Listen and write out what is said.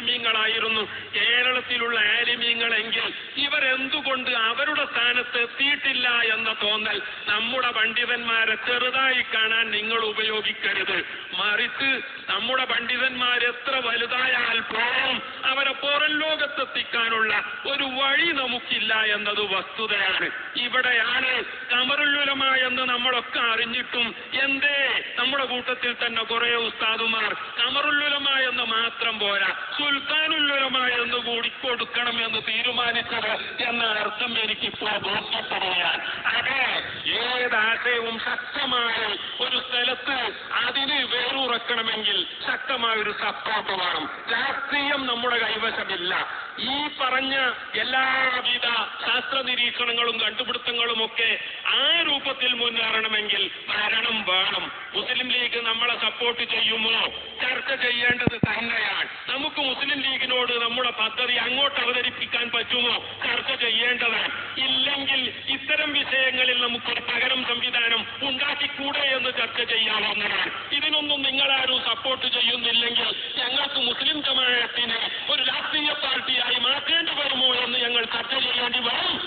ആലിമീങ്ങളായിരുന്നു. കേരളത്തിലുള്ള ആലിമീങ്ങളെങ്കിൽ ഇവരെന്തുകൊണ്ട് അവരുടെ സ്ഥാനത്ത് എത്തിയിട്ടില്ല എന്ന തോന്നൽ നമ്മുടെ പണ്ഡിതന്മാരെ ചെറുതായി കാണാൻ നിങ്ങൾ ഉപയോഗിക്കരുത്. മറിച്ച് നമ്മുടെ പണ്ഡിതന്മാർ എത്ര വലുതായാൽ പോകും അവരെ പുറം ലോകത്തെത്തിക്കാനുള്ള ഒരു വഴി നമുക്കില്ല എന്നത് വസ്തുതയാണ്. ഇവിടെയാണ് കമറുല്ലുലമ എന്ന് നമ്മളൊക്കെ അറിഞ്ഞിട്ടും എന്തേ നമ്മുടെ കൂട്ടത്തിൽ തന്നെ കുറെ ഉസ്താദുമാർ കമറുല്ലുലമ എന്ന് മാത്രം പോരാ. സുൽത്താനുല്ലുലമ എന്ന് കൂടി കൊടുക്കണം എന്ന് തീരുമാനിച്ചത് എന്ന അർത്ഥം എനിക്കിപ്പോൾ ബോധ്യപ്പെടുകയാണ്. അതെ ഏതാശയവും ശക്തമായി ഒരു സ്ഥലത്ത് അതിന് വേറുറക്കണമെങ്കിൽ ശക്തമായ ഒരു സപ്പോർട്ട് വേണം. രാഷ്ട്രീയം നമ്മുടെ കൈവശമില്ല. ഈ പറഞ്ഞ എല്ലാവിധ ശാസ്ത്ര നിരീക്ഷണങ്ങളും കണ്ടുപിടുത്തങ്ങളും ഒക്കെ ആ രൂപത്തിൽ മുന്നേറണമെങ്കിൽ ഭരണം വേണം. മുസ്ലിം ലീഗ് നമ്മളെ സപ്പോർട്ട് ചെയ്യുമോ? ചർച്ച മുസ്ലിം ലീഗിനോട് നമ്മുടെ പദ്ധതി അങ്ങോട്ട് അവതരിപ്പിക്കാൻ പറ്റുമോ? ചർച്ച ചെയ്യേണ്ടതാണ്. ഇല്ലെങ്കിൽ ഇത്തരം വിഷയങ്ങളിൽ നമുക്ക് പകരം സംവിധാനം ഉണ്ടാക്കിക്കൂടെ എന്ന് ചർച്ച ചെയ്യാവുന്നതാണ്. ഇതിനൊന്നും നിങ്ങളാരും സപ്പോർട്ട് ചെയ്യുന്നില്ലെങ്കിൽ ഞങ്ങൾക്ക് മുസ്ലിം ജമാഅത്തിനെ ഒരു രാഷ്ട്രീയ പാർട്ടിയായി മാറ്റേണ്ടി വരുമോ എന്ന് ഞങ്ങൾ ചർച്ച ചെയ്യേണ്ടി വരും.